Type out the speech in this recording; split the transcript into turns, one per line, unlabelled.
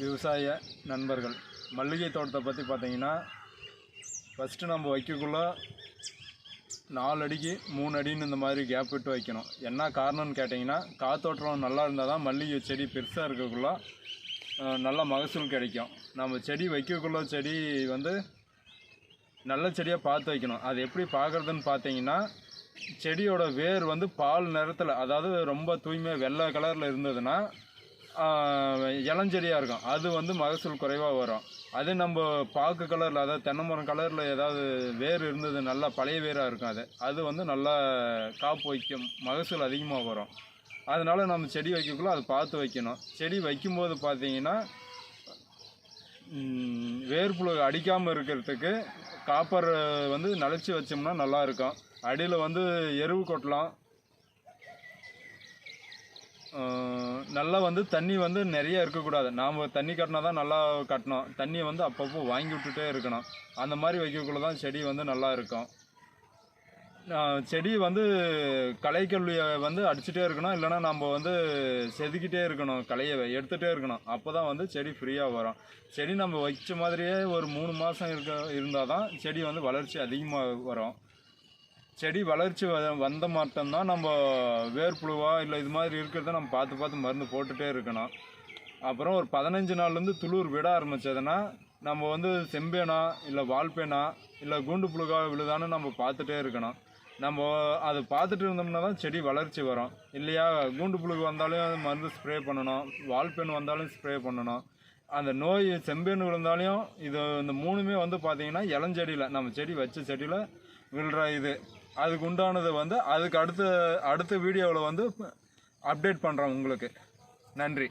விவசாய நண்பர்கள். மல்லிகை தோட்டத்தை பற்றி பார்த்தீங்கன்னா ஃபஸ்ட்டு நம்ம வைக்கக்குள்ள நாலு அடிக்கு மூணு அடின்னு இந்த மாதிரி கேப் விட்டு வைக்கணும். என்ன காரணம்னு கேட்டிங்கன்னா காத்தோட்டம் நல்லா இருந்தால் தான் மல்லிகை செடி பெருசாக இருக்கக்குள்ள நல்ல மகசூல் கிடைக்கும். நம்ம செடி வைக்கக்குள்ள செடி வந்து நல்ல செடியாக பார்த்து வைக்கணும். அது எப்படி பார்க்குறதுன்னு பார்த்தீங்கன்னா செடியோட வேர் வந்து பால் நிறத்தில் அதாவது ரொம்ப தூய்மையாக வெள்ளை கலரில் இருந்ததுன்னா இளஞ்செடியாக இருக்கும். அது வந்து மகசூல் குறைவாக வரும். அது நம்ம பாக்கு கலரில் அதாவது தென்னை மரம் கலரில் ஏதாவது வேர் இருந்தது நல்லா பழைய வேராக இருக்கும் அது. அது வந்து நல்லா காப்பு வைக்கும் மகசூல் அதிகமாக வரும். அதனால் நம்ம செடி வைக்கக்குள்ள அதை பார்த்து வைக்கணும். செடி வைக்கும்போது பார்த்தீங்கன்னா வேர்ப்புழு அடிக்காமல் இருக்கிறதுக்கு காப்பர் வந்து நனைச்சி வச்சோம்னா நல்லாயிருக்கும் அடியில் வந்து எருவு கொட்டலாம். நல்லா வந்து தண்ணி வந்து நிறைய இருக்கக்கூடாது. நாம் தண்ணி கட்டினா தான் நல்லா கட்டணும். தண்ணியை வந்து அப்பப்போ வாங்கி விட்டுட்டே இருக்கணும். அந்த மாதிரி வைக்கக்குள்ள தான் செடி வந்து நல்லா இருக்கும். செடி வந்து களைக்கல்வியை வந்து அடிச்சுட்டே இருக்கணும். இல்லைன்னா நம்ம வந்து செதுக்கிட்டே இருக்கணும். களையை எடுத்துகிட்டே இருக்கணும். அப்போ தான் வந்து செடி ஃப்ரீயாக வரும். செடி நம்ம வச்ச மாதிரியே ஒரு மூணு மாதம் இருக்க இருந்தால் தான் செடி வந்து வளர்ச்சி அதிகமாக வரும். செடி வளர்ச்சி வ- வந்த மாட்டோம்தான் நம்ம வேர்ப்புழுவா இல்லை இது மாதிரி இருக்கிறத நம்ம பார்த்து பார்த்து மருந்து போட்டுகிட்டே இருக்கணும். அப்புறம் ஒரு பதினஞ்சு நாள்லேருந்து துளிர் விட ஆரம்பித்ததுன்னா நம்ம வந்து செம்பேனா இல்லை வால்பேனா இல்லை கூண்டு புழுகா விழுதான்னு நம்ம பார்த்துட்டே இருக்கணும். நம்ம அதை பார்த்துட்டு இருந்தோம்னா தான் செடி வளர்ச்சி வரும். இல்லையா? கூண்டு புழுகு வந்தாலும் அது மருந்து ஸ்ப்ரே பண்ணணும். வால்பேன் வந்தாலும் ஸ்ப்ரே பண்ணணும். அந்த நோய் செம்பேன் விழுந்தாலையும் இது இந்த மூணுமே வந்து பார்த்திங்கன்னா இளஞ்செடியில் நம்ம செடி வச்ச செடியில் விழுற இது. அதுக்கு உண்டானதை வந்து அதுக்கு அடுத்த அடுத்த வீடியோவில் வந்து அப்டேட் பண்ணுறோம் உங்களுக்கு. நன்றி.